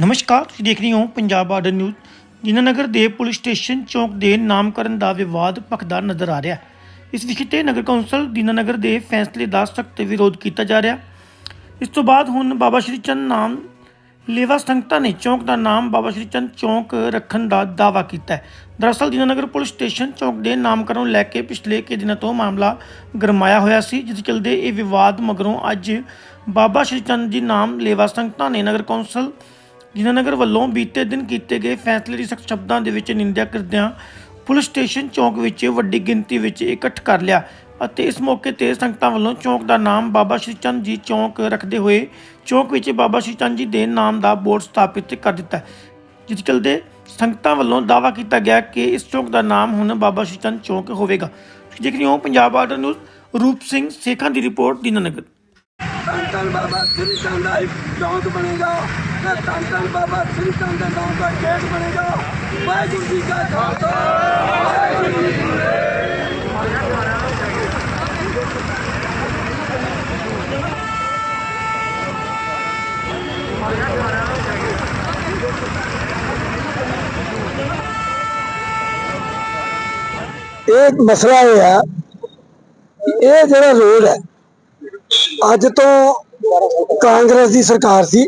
ਨਮਸਕਾਰ, ਤੁਸੀਂ ਦੇਖ ਰਹੇ ਹੋ ਪੰਜਾਬ ਬਾਰਡਰ ਨਿਊਜ਼ ਦੀਨਾਨਗਰ ਦੇ ਪੁਲਿਸ ਸਟੇਸ਼ਨ ਚੌਕ ਦੇ ਨਾਮਕਰਨ ਦਾ ਵਿਵਾਦ ਭਖਦਾ ਨਜ਼ਰ ਆ ਰਿਹਾ ਇਸ ਵਿਸ਼ੇ ਤੇ ਨਗਰ ਕੌਂਸਲ ਦੀਨਾਨਗਰ ਦੇ ਫੈਸਲੇ ਦਾ ਸਖਤ ਵਿਰੋਧ ਕੀਤਾ ਜਾ ਰਿਹਾ ਇਸ ਤੋਂ ਬਾਅਦ ਹੁਣ ਬਾਬਾ ਸ਼੍ਰੀ ਚੰਦ ਨਾਮ, ਲੇਵਾ ਸੰਗਤਾਂ ਨੇ ਚੌਕ ਦਾ ਨਾਮ ਬਾਬਾ ਸ਼੍ਰੀ ਚੰਦ ਚੌਕ ਰੱਖਣ ਦਾ ਦਾਅਵਾ ਕੀਤਾ ਹੈ। ਦਰਅਸਲ ਦੀਨਾਨਗਰ ਪੁਲਿਸ ਸਟੇਸ਼ਨ ਚੌਕ ਦੇ ਨਾਮਕਰਨ ਲੈ ਕੇ ਪਿਛਲੇ ਕੁਝ ਦਿਨਾਂ ਤੋਂ ਮਾਮਲਾ ਗਰਮਾਇਆ ਹੋਇਆ ਸੀ, ਜਿਸ ਚਲਦੇ ਇਹ ਵਿਵਾਦ ਮਗਰੋਂ ਅੱਜ ਬਾਬਾ ਸ਼੍ਰੀ ਚੰਦ ਜੀ ਨਾਮ, ਲੇਵਾ ਸੰਗਤਾਂ ਨੇ ਨਗਰ ਕੌਂਸਲ ਜਿਨਾਨਗਰ ਵੱਲੋਂ ਬੀਤੇ ਦਿਨ ਕੀਤੇ ਗਏ ਫੈਸਲੇ ਦੀ ਸਖਤ ਸ਼ਬਦਾਂ ਦੇ ਵਿੱਚ ਨਿੰਦਿਆ ਕਰਦਿਆਂ ਪੁਲਿਸ ਸਟੇਸ਼ਨ ਚੌਕ ਵਿੱਚ ਵੱਡੀ ਗਿਣਤੀ ਵਿੱਚ ਇਕੱਠ ਕਰ ਲਿਆ ਅਤੇ ਇਸ ਮੌਕੇ ਤੇ ਸੰਗਤਾਂ ਵੱਲੋਂ ਚੌਕ ਦਾ ਨਾਮ ਬਾਬਾ ਸ਼੍ਰੀ ਚੰਦ ਜੀ ਚੌਕ ਰੱਖਦੇ ਹੋਏ ਚੌਕ ਵਿੱਚ ਬਾਬਾ ਸ਼੍ਰੀ ਚੰਦ ਜੀ ਦੇ ਨਾਮ ਦਾ ਬੋਰਡ ਸਥਾਪਿਤ ਕਰ ਦਿੱਤਾ। ਜਿਸ ਚਲਦੇ ਸੰਗਤਾਂ ਵੱਲੋਂ ਦਾਅਵਾ ਕੀਤਾ ਗਿਆ ਕਿ ਇਸ ਚੌਕ ਦਾ ਨਾਮ ਹੁਣ ਬਾਬਾ ਸ਼੍ਰੀ ਚੰਦ ਚੌਕ ਹੋਵੇਗਾ। ਤੁਸੀਂ ਦੇਖ ਰਹੇ ਹੋ ਪੰਜਾਬ ਆਰਡਰ ਨੂੰ ਰੂਪ ਸਿੰਘ ਸੇਖਾਂ ਦੀ ਰਿਪੋਰਟ ਦੀਨਾਨਗਰ ਧੰਨ ਬਾਬਾ ਸ੍ਰੀ ਚੰਦ ਦਾ ਇੱਕ ਬਣੇਗਾ। ਤੇ ਧੰਨ ਧੰਨ ਬਾਬਾ ਸ੍ਰੀ ਚੰਦ ਦੇ ਨਾਮ ਦਾ ਗੇਟ ਬਣੇਗਾ। ਵਾਹਿਗੁਰੂ ਜੀ ਕਾ ਖਾਲਸਾ। ਵਾਹਿਗੁਰੂ ਜੀ ਕੀ ਫਤਿਹ। ਇਹ ਮਸਲਾ ਇਹ ਹੈ ਇਹ ਜਿਹੜਾ ਰੋਡ ਹੈ, ਅੱਜ ਤੋਂ ਕਾਂਗਰਸ ਦੀ ਸਰਕਾਰ ਸੀ।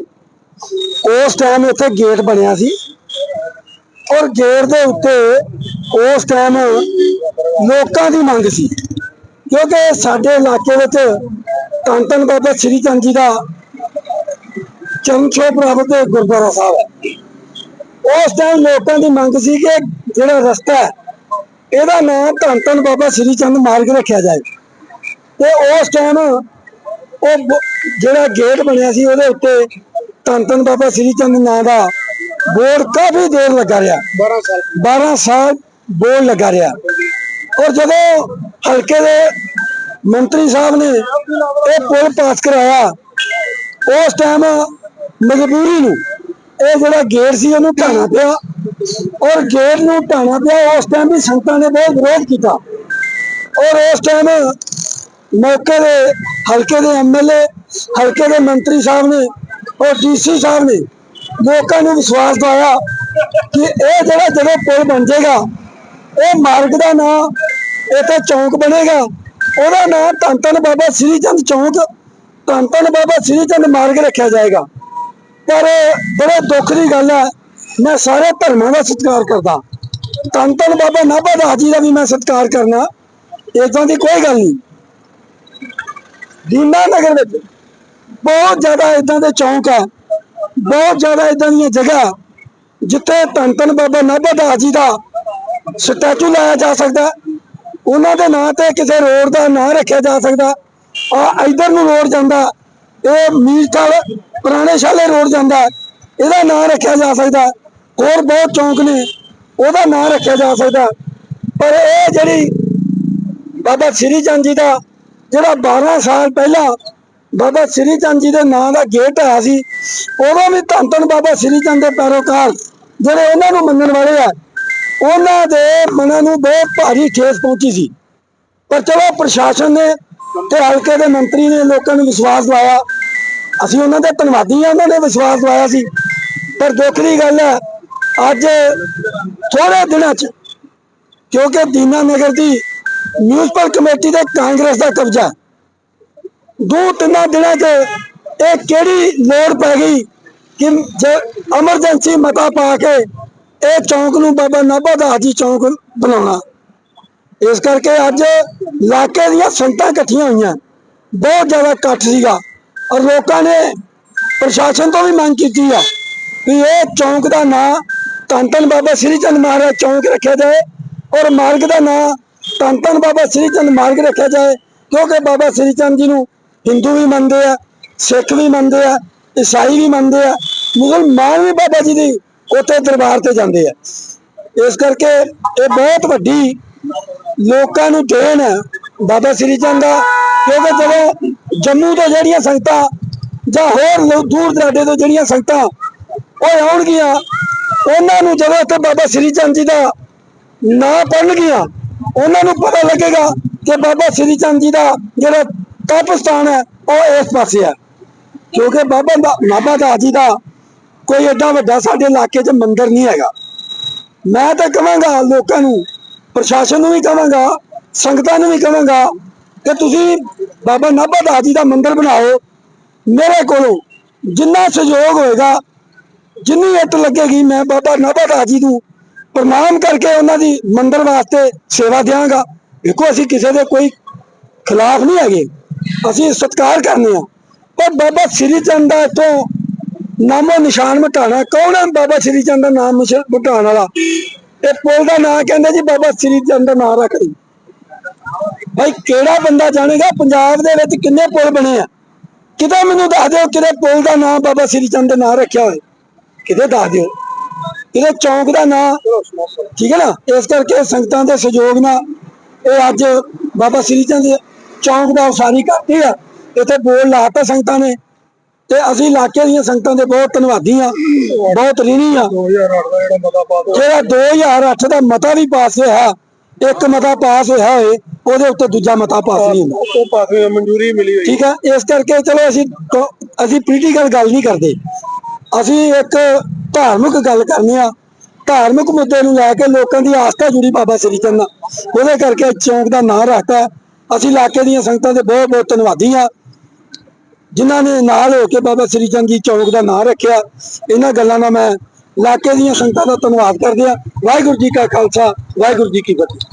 ਉਸ ਟਾਈਮ ਇੱਥੇ ਗੇਟ ਬਣਿਆ ਸੀ ਔਰ ਗੇਟ ਦੇ ਉੱਤੇ ਉਸ ਟਾਈਮ ਲੋਕਾਂ ਦੀ ਮੰਗ ਸੀ ਕਿਉਂਕਿ ਸਾਡੇ ਇਲਾਕੇ ਵਿੱਚ ਧੰਨ ਧੰਨ ਬਾਬਾ ਸ੍ਰੀ ਚੰਦ ਜੀ ਦਾ ਚਮਚੋ ਪ੍ਰਾਪਤ ਗੁਰਦੁਆਰਾ ਸਾਹਿਬ ਹੈ। ਉਸ ਟਾਈਮ ਲੋਕਾਂ ਦੀ ਮੰਗ ਸੀ ਕਿ ਜਿਹੜਾ ਰਸਤਾ ਹੈ, ਇਹਦਾ ਨਾਮ ਧੰਨ ਧੰਨ ਬਾਬਾ ਸ੍ਰੀ ਚੰਦ ਮਾਰਗ ਰੱਖਿਆ ਜਾਏ। ਤੇ ਉਸ ਟਾਈਮ ਉਹ ਜਿਹੜਾ ਗੇਟ ਬਣਿਆ ਸੀ ਉਹਦੇ ਉੱਤੇ ਧੰਨ ਧੰਨ ਬਾਬਾ ਸ੍ਰੀ ਚੰਦ ਨਾਂ ਦਾ ਬੋਰਡ ਕਾਫੀ ਦੇਰ ਲੱਗਾ ਰਿਹਾ। 12 ਸਾਲ। 12 ਸਾਲ ਬੋਰਡ ਲੱਗਾ ਰਿਹਾ। ਔਰ ਜਦੋਂ ਹਲਕੇ ਦੇ ਮੰਤਰੀ ਸਾਹਿਬ ਨੇ ਇਹ ਪੁਲ ਪਾਸ ਕਰਾਇਆ ਉਸ ਟਾਈਮ ਮਜਬੂਰੀ ਨੂੰ ਇਹ ਜਿਹੜਾ ਗੇਟ ਸੀ ਉਹਨੂੰ ਢਾਣਾ ਪਿਆ। ਔਰ ਗੇਟ ਨੂੰ ਢਾਣਾ ਪਿਆ ਉਸ ਟਾਈਮ ਵੀ ਸੰਗਤਾਂ ਨੇ ਬਹੁਤ ਵਿਰੋਧ ਕੀਤਾ। ਔਰ ਉਸ ਟਾਈਮ ਮੌਕੇ ਦੇ ਹਲਕੇ ਦੇ ਐਮਐਲਏ ਹਲਕੇ ਦੇ ਮੰਤਰੀ ਸਾਹਿਬ ਨੇ ਔਰ ਡੀਸੀ ਸਾਹਿਬ ਨੇ ਲੋਕਾਂ ਨੂੰ ਵਿਸ਼ਵਾਸ ਦਿਵਾਇਆ ਕਿ ਇਹ ਜਿਹੜਾ ਜਦੋਂ ਪੁਲ ਬਣ ਜਾਏਗਾ, ਇਹ ਮਾਰਗ ਦਾ ਨਾਮ ਇੱਥੇ ਚੌਂਕ ਬਣੇਗਾ। ਉਹਦਾ ਨਾਮ ਧੰਨ ਧੰਨ ਬਾਬਾ ਸ੍ਰੀ ਚੰਦ ਚੌਂਕ, ਧੰਨ ਧੰਨ ਬਾਬਾ ਸ੍ਰੀ ਚੰਦ ਮਾਰਗ ਰੱਖਿਆ ਜਾਏਗਾ। ਪਰ ਬੜੇ ਦੁੱਖ ਦੀ ਗੱਲ ਹੈ, ਮੈਂ ਸਾਰੇ ਧਰਮਾਂ ਦਾ ਸਤਿਕਾਰ ਕਰਦਾ। ਧੰਨ ਧੰਨ ਬਾਬਾ ਨਾਭਾ ਦਾਸ ਜੀ ਦਾ ਵੀ ਮੈਂ ਸਤਿਕਾਰ ਕਰਨਾ ਇਦਾਂ ਦੀ ਕੋਈ ਗੱਲ ਨਹੀਂ। ਦੀਨਾ ਨਗਰ ਵਿੱਚ ਬਹੁਤ ਜ਼ਿਆਦਾ ਇਦਾਂ ਦੇ ਚੌਂਕ ਆ, ਬਹੁਤ ਜ਼ਿਆਦਾ ਇਦਾਂ ਦੀਆਂ ਜਗ੍ਹਾ ਜਿੱਥੇ ਧੰਨ ਧੰਨ ਬਾਬਾ ਨਾਭਾ ਦਾਸ ਜੀ ਦਾ ਸਟੈਚੂ ਲਾਇਆ ਜਾ ਸਕਦਾ, ਉਹਨਾਂ ਦੇ ਨਾਂ ਤੇ ਕਿਸੇ ਰੋਡ ਦਾ ਨਾਂ ਰੱਖਿਆ ਜਾ ਸਕਦਾ, ਆ ਇਧਰ ਨੂੰ ਰੋਡ ਜਾਂਦਾ, ਇਹ ਮੀਰਥਲ ਪੁਰਾਣੇ ਸ਼ਾਲੇ ਰੋਡ ਜਾਂਦਾ, ਇਹਦਾ ਨਾਂ ਰੱਖਿਆ ਜਾ ਸਕਦਾ, ਹੋਰ ਬਹੁਤ ਚੌਂਕ ਨੇ, ਉਹਦਾ ਨਾਂ ਰੱਖਿਆ ਜਾ ਸਕਦਾ, ਪਰ ਇਹ ਜਿਹੜੀ ਬਾਬਾ ਸ੍ਰੀ ਚੰਦ ਜੀ ਦਾ ਜਿਹੜਾ 12 ਸਾਲ ਪਹਿਲਾਂ ਬਾਬਾ ਸ੍ਰੀ ਚੰਦ ਜੀ ਦੇ ਨਾਂ ਦਾ ਗੇਟ ਆਇਆ ਸੀ, ਉਦੋਂ ਵੀ ਧੰਨ ਧੰਨ ਬਾਬਾ ਸ੍ਰੀ ਚੰਦ ਦੇ ਪੈਰੋਕਾਰ ਜਿਹੜੇ ਉਹਨਾਂ ਨੂੰ ਮੰਨਣ ਵਾਲੇ ਆ, ਉਹਨਾਂ ਦੇ ਮਨਾਂ ਨੂੰ ਬਹੁਤ ਭਾਰੀ ਠੇਸ ਪਹੁੰਚੀ ਸੀ। ਪਰ ਚਲੋ ਪ੍ਰਸ਼ਾਸਨ ਨੇ ਤੇ ਹਲਕੇ ਦੇ ਮੰਤਰੀ ਨੇ ਲੋਕਾਂ ਨੂੰ ਵਿਸ਼ਵਾਸ ਲਾਇਆ ਅਸੀਂ ਉਹਨਾਂ ਦੇ ਧੰਨਵਾਦੀ ਆ ਉਹਨਾਂ ਨੇ ਵਿਸ਼ਵਾਸ ਦਿਵਾਇਆ ਸੀ। ਪਰ ਦੁੱਖ ਦੀ ਗੱਲ ਹੈ, ਅੱਜ ਥੋੜੇ ਦਿਨਾਂ 'ਚ, ਕਿਉਂਕਿ ਦੀਨਾ ਨਗਰ ਦੀ ਮਿਊਨਿਸਪਲ ਕਮੇਟੀ ਤੇ ਕਾਂਗਰਸ ਦਾ ਕਬਜ਼ਾ ਦੋ ਤਿੰਨਾਂ ਦਿਨਾਂ 'ਚ ਇਹ ਕਿਹੜੀ ਲੋੜ ਪੈ ਗਈ ਕਿ ਐਮਰਜੈਂਸੀ ਮਤਾ ਪਾ ਕੇ ਇਹ ਚੌਂਕ ਨੂੰ ਬਾਬਾ ਨਾਭਾ ਦਾਸ ਜੀ ਚੌਂਕ ਬਣਾਉਣਾ। ਇਸ ਕਰਕੇ ਅੱਜ ਇਲਾਕੇ ਦੀਆਂ ਸੰਗਤਾਂ ਇਕੱਠੀਆਂ ਹੋਈਆਂ। ਬਹੁਤ ਜ਼ਿਆਦਾ ਇਕੱਠ ਸੀਗਾ ਔਰ ਲੋਕਾਂ ਨੇ ਪ੍ਰਸ਼ਾਸਨ ਤੋਂ ਵੀ ਮੰਗ ਕੀਤੀ ਆ ਵੀ ਇਹ ਚੌਂਕ ਦਾ ਨਾਂ ਧੰਨ ਧੰਨ ਬਾਬਾ ਸ੍ਰੀ ਚੰਦ ਮਹਾਰਾਜ ਚੌਂਕ ਰੱਖਿਆ ਜਾਏ ਔਰ ਮਾਰਗ ਦਾ ਨਾਂ ਧੰਨ ਧੰਨ ਬਾਬਾ ਸ੍ਰੀ ਚੰਦ ਮਾਰਗ ਰੱਖਿਆ ਜਾਏ ਕਿਉਂਕਿ ਬਾਬਾ ਸ੍ਰੀ ਚੰਦ ਜੀ ਨੂੰ ਹਿੰਦੂ ਵੀ ਮੰਨਦੇ ਆ, ਸਿੱਖ ਵੀ ਮੰਨਦੇ ਆ, ਈਸਾਈ ਵੀ ਮੰਨਦੇ ਆ ਮੁਸਲਮਾਨ ਵੀ ਬਾਬਾ ਜੀ ਦੀ ਉੱਥੇ ਦਰਬਾਰ ਤੇ ਜਾਂਦੇ ਆ। ਇਸ ਕਰਕੇ ਇਹ ਬਹੁਤ ਵੱਡੀ ਲੋਕਾਂ ਨੂੰ ਦੇਣ ਹੈ ਬਾਬਾ ਸ੍ਰੀ ਚੰਦ ਦਾ, ਕਿਉਂਕਿ ਜਦੋਂ ਜੰਮੂ ਤੋਂ ਜਿਹੜੀਆਂ ਸੰਗਤਾਂ ਜਾਂ ਹੋਰ ਲੋ- ਦੂਰ ਦਰਾਡੇ ਤੋਂ ਜਿਹੜੀਆਂ ਸੰਗਤਾਂ ਉਹ ਆਉਣਗੀਆਂ, ਉਹਨਾਂ ਨੂੰ ਜਦੋਂ ਇੱਥੇ ਬਾਬਾ ਸ੍ਰੀ ਚੰਦ ਜੀ ਦਾ ਨਾਂ ਪੜਨਗੀਆਂ ਉਹਨਾਂ ਨੂੰ ਪਤਾ ਲੱਗੇਗਾ ਕਿ ਬਾਬਾ ਸ੍ਰੀ ਚੰਦ ਜੀ ਦਾ ਜਿਹੜਾ ਤਪ ਸਥਾਨ ਹੈ, ਉਹ ਇਸ ਪਾਸੇ ਹੈ। ਕਿਉਂਕਿ ਬਾਬਾ ਦਾ- ਨਾਭਾ ਦਾਸ ਜੀ ਦਾ ਕੋਈ ਏਡਾ ਵੱਡਾ ਸਾਡੇ ਇਲਾਕੇ 'ਚ ਮੰਦਿਰ ਨਹੀਂ ਹੈਗਾ। ਮੈਂ ਤਾਂ ਕਹਾਂਗਾ ਲੋਕਾਂ ਨੂੰ, ਪ੍ਰਸ਼ਾਸਨ ਨੂੰ ਵੀ ਕਹਾਂਗਾ, ਸੰਗਤਾਂ ਨੂੰ ਵੀ ਕਹਾਂਗਾ ਕਿ ਤੁਸੀਂ ਬਾਬਾ ਨਾਭਾ ਦਾਸ ਜੀ ਦਾ ਮੰਦਿਰ ਬਣਾਓ। ਮੇਰੇ ਕੋਲੋਂ ਜਿੰਨਾ ਸਹਿਯੋਗ ਹੋਏਗਾ, ਜਿੰਨੀ ਇੱਟ ਲੱਗੇਗੀ, ਮੈਂ ਬਾਬਾ ਨਾਭਾ ਦਾਸ ਜੀ ਨੂੰ ਪ੍ਰਣਾਮ ਕਰਕੇ ਉਹਨਾਂ ਦੀ ਮੰਦਿਰ ਵਾਸਤੇ ਸੇਵਾ ਦਿਆਂਗਾ। ਦੇਖੋ, ਅਸੀਂ ਕਿਸੇ ਦੇ ਕੋਈ ਖਿਲਾਫ ਨਹੀਂ ਹੈਗੇ। ਅਸੀਂ ਸਤਿਕਾਰ ਕਰਨੇ ਆ। ਪਰ ਬਾਬਾ ਸ੍ਰੀ ਚੰਦ ਦਾ ਇੱਥੋਂ ਨਾਮੋ ਨਿਸ਼ਾਨ ਮਿਟਾਣਾ ਕੌਣ ਹੈ ਬਾਬਾ ਸ੍ਰੀ ਚੰਦ ਦਾ ਨਾਮ ਮਿਟਾਉਣ ਵਾਲਾ? ਇਹ ਪੁੱਲ ਦਾ ਨਾਂ ਕਹਿੰਦੇ ਜੀ ਬਾਬਾ ਸ੍ਰੀ ਚੰਦ ਦਾ ਨਾਂ ਰੱਖ ਲਈ। ਭਾਈ ਕਿਹੜਾ ਬੰਦਾ ਜਾਣੇਗਾ? ਪੰਜਾਬ ਦੇ ਵਿੱਚ ਕਿੰਨੇ ਪੁੱਲ ਬਣੇ ਆ? ਕਿਤੇ ਮੈਨੂੰ ਦੱਸ ਦਿਓ ਕਿਹੜੇ ਪੁੱਲ ਦਾ ਨਾਂ ਬਾਬਾ ਸ੍ਰੀ ਚੰਦ ਦਾ ਨਾਂ ਰੱਖਿਆ ਹੋਇਆ। ਕਿਤੇ ਦੱਸ ਦਿਓ। ਕਿਤੇ ਚੌਂਕ ਦਾ ਨਾਂ। ਠੀਕ ਹੈ ਨਾ? ਇਸ ਕਰਕੇ ਸੰਗਤਾਂ ਦੇ ਸਹਿਯੋਗ ਨਾਲ ਇਹ ਅੱਜ ਬਾਬਾ ਸ੍ਰੀ ਚੰਦ ਚੌਂਕ ਦਾ ਉਸਾਰੀ ਕਰਤੀ ਆ ਇੱਥੇ ਬੋਰਡ ਲਾਤਾ ਸੰਗਤਾਂ ਨੇ। ਤੇ ਅਸੀਂ ਇਲਾਕੇ ਦੀਆਂ ਸੰਗਤਾਂ ਦੇ ਬਹੁਤ ਧੰਨਵਾਦੀ ਆ ਬਹੁਤ ਰੀਣੀ ਆ। 2008 ਦਾ ਜਿਹੜਾ ਮਤਾ ਪਾਸ ਜਿਹੜਾ 2008 ਦਾ ਮਤਾ ਵੀ ਪਾਸ ਹੋਇਆ ਇੱਕ ਮਤਾ ਪਾਸ ਹੋਇਆ ਹੋਏ ਉਹਦੇ ਉੱਤੇ ਦੂਜਾ ਮਤਾ ਪਾਸ ਨਹੀਂ ਹੁੰਦਾ। ਉਹ ਪਾਸੇ ਮਨਜ਼ੂਰੀ ਮਿਲੀ ਹੋਈ। ਠੀਕ ਹੈ ਇਸ ਕਰਕੇ ਚਲੋ ਅਸੀਂ ਅਸੀਂ ਪੋਲੀਟੀਕਲ ਗੱਲ ਨਹੀਂ ਕਰਦੇ। ਅਸੀਂ ਇੱਕ ਧਾਰਮਿਕ ਗੱਲ ਕਰਨੀ ਆ। ਧਾਰਮਿਕ ਮੁੱਦੇ ਨੂੰ ਲੈ ਕੇ ਲੋਕਾਂ ਦੀ ਆਸਥਾ ਜੁੜੀ ਬਾਬਾ ਸ੍ਰੀ ਚੰਦ ਨਾਲ। ਉਹਦੇ ਕਰਕੇ ਚੌਂਕ ਦਾ ਨਾਂ ਰੱਖਤਾ। ਅਸੀਂ ਇਲਾਕੇ ਦੀਆਂ ਸੰਗਤਾਂ ਦੇ ਬਹੁਤ ਬਹੁਤ ਧੰਨਵਾਦੀ ਆ ਜਿਨ੍ਹਾਂ ਨੇ ਨਾਲ ਹੋ ਕੇ ਬਾਬਾ ਸ੍ਰੀ ਚੰਦ ਜੀ ਚੌਂਕ ਦਾ ਨਾਂ ਰੱਖਿਆ। ਇਹਨਾਂ ਗੱਲਾਂ ਨਾਲ ਮੈਂ ਇਲਾਕੇ ਦੀਆਂ ਸੰਗਤਾਂ ਦਾ ਧੰਨਵਾਦ ਕਰਦੇ ਆ ਵਾਹਿਗੁਰੂ ਜੀ ਕਾ ਖਾਲਸਾ, ਵਾਹਿਗੁਰੂ ਜੀ ਕੀ ਫਤਿਹ।